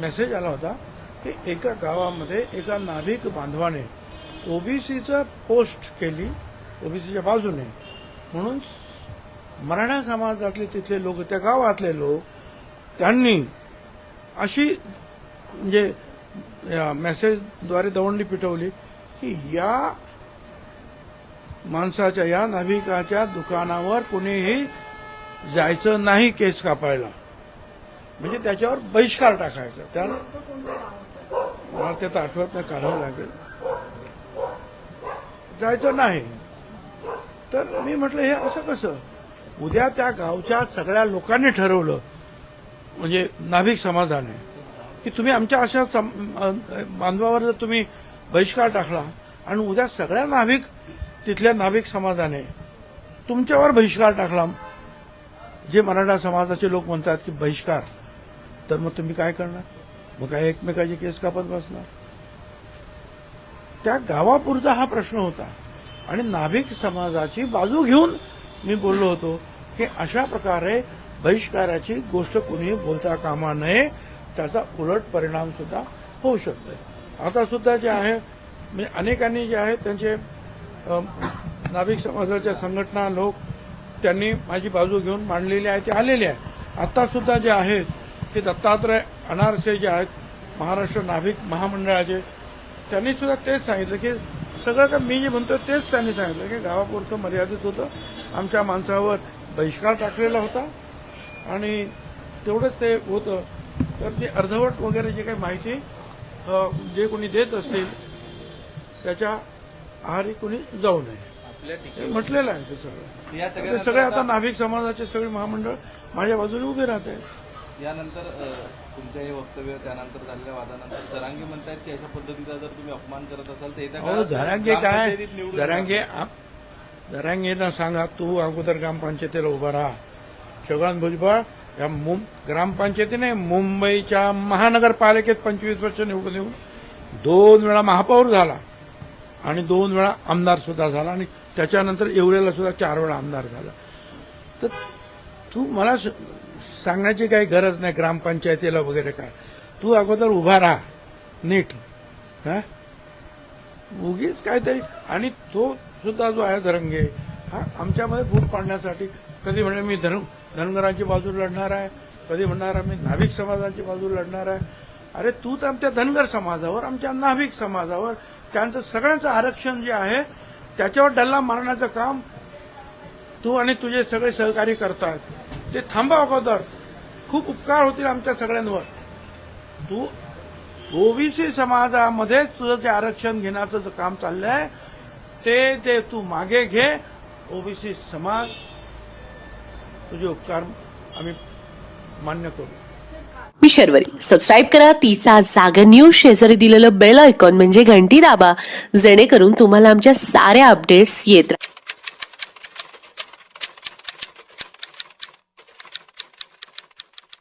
Message आला होता की एका गावामध्ये एका नाभिक बांधवाने ओबीसीचा पोस्ट केली ओबीसीच्या बाजूने. म्हणून मराठा समाजातले तिथले लोक त्या गावातले लोक त्यांनी अशी म्हणजे या मेसेजद्वारे दवंडी पिटवली की या माणसाच्या या नाभिकाच्या दुकानावर कुणीही जायचं नाही केस कापायला. म्हणजे त्याच्यावर बहिष्कार टाकायचा. त्या मला ते आता आठवत नाही काढावं लागेल. जायचं नाही. तर मी म्हटलं हे असं कसं? उद्या त्या गावच्या सगळ्या लोकांनी ठरवलं म्हणजे नाभिक समाजाने की तुम्ही आमच्या अशा सम- बांधवावर जर तुम्ही बहिष्कार टाकला आणि उद्या सगळ्या नाभिक तिथल्या नाभिक समाजाने तुमच्यावर बहिष्कार टाकला जे मराठा समाजाचे लोक म्हणतात की बहिष्कार. तर मग तुम्ही काय करणार? मग काय एकमेकाची केस कापत बसणार? त्या गावापुरता हा प्रश्न होता. आणि नाभिक समाजाची बाजू घेऊन मी बोललो होतो की अशा प्रकारे बहिष्काराची गोष्ट कुणी बोलता कामा नये त्याचा उलट परिणाम सुद्धा होऊ शकतो. आता सुद्धा जे आहे म्हणजे अनेकांनी जे आहे त्यांचे नाभिक समाजाच्या संघटना लोक त्यांनी माझी बाजू घेऊन मांडलेली आहे ते आलेले आहे आता सुद्धा जे आहेत ते दत्तात्रय अनारसे जे आहेत महाराष्ट्र नाभिक महामंडळाचे त्यांनी सुद्धा तेच सांगितलं की सगळं का मी जे म्हणतो तेच त्यांनी सांगितलं की गावापुरतं मर्यादित होतं. आमच्या माणसावर बहिष्कार टाकलेला होता आणि तेवढंच ते होतं. तर ते अर्धवट वगैरे जे काही माहिती जे कोणी देत असतील त्याच्या आहारी कोणी जाऊ नये. हे म्हटलेलं आहे ते सगळं. सगळे आता नाभिक समाजाचे सगळे महामंडळ माझ्या बाजूने उभे राहत आहेत. यानंतर तुमचं हे वक्तव्य त्यानंतर झालेल्या वादानंतर जरांगे म्हणतायत की अशा पद्धतीचा जर तुम्ही अपमान करत असाल तर येत्या जरांगे काय? जरांगे जरांगेना सांगा तू अगोदर ग्रामपंचायतीला उभा राहा. शोभान भुजबळ या ग्रामपंचायतीने मुंबईच्या महानगरपालिकेत पंचवीस वर्ष निवडून येऊन दोन वेळा महापौर झाला आणि दोन वेळा आमदार सुद्धा झाला आणि त्याच्यानंतर येवलेला सुद्धा चार वेळा आमदार झाला. तर तू मला सांगण्याची काही गरज नाही ग्रामपंचायतीला वगैरे काय. तू अगोदर उभा राहा. नीट. हा? उगीच काहीतरी. आणि तो सुद्धा जो आहे धरंगे हा आमच्यामध्ये फूट पाडण्यासाठी कधी म्हणे मी धन धनगरांची बाजू लढणार आहे कधी म्हणणार आहे मी नाभिक समाजाची बाजू लढणार आहे. अरे तू तर आमच्या धनगर समाजावर आमच्या नाभिक समाजावर त्यांचं सगळ्यांचं आरक्षण जे आहे त्याच्यावर डल्ला मारण्याचं काम तू आणि तुझे सगळे सहकारी करतायत. ते थांबा अगोदर. खूप उपकार होतील आमच्या सगळ्यांवर. तू ओबीसी समाजामध्येच तुझं ते आरक्षण घेण्याचं जे काम चाललंय ते ते तू मागे घे. ओबीसी समाज तुझे उपकार आम्ही मान्य करू. मी शर्वरी. सबस्क्राईब करा. तिचा जागा न्यूज शेजारी दिलेलं बेल आयकॉन म्हणजे घंटी दाबा. जेणेकरून तुम्हाला आमच्या साऱ्या अपडेट्स येत राहतील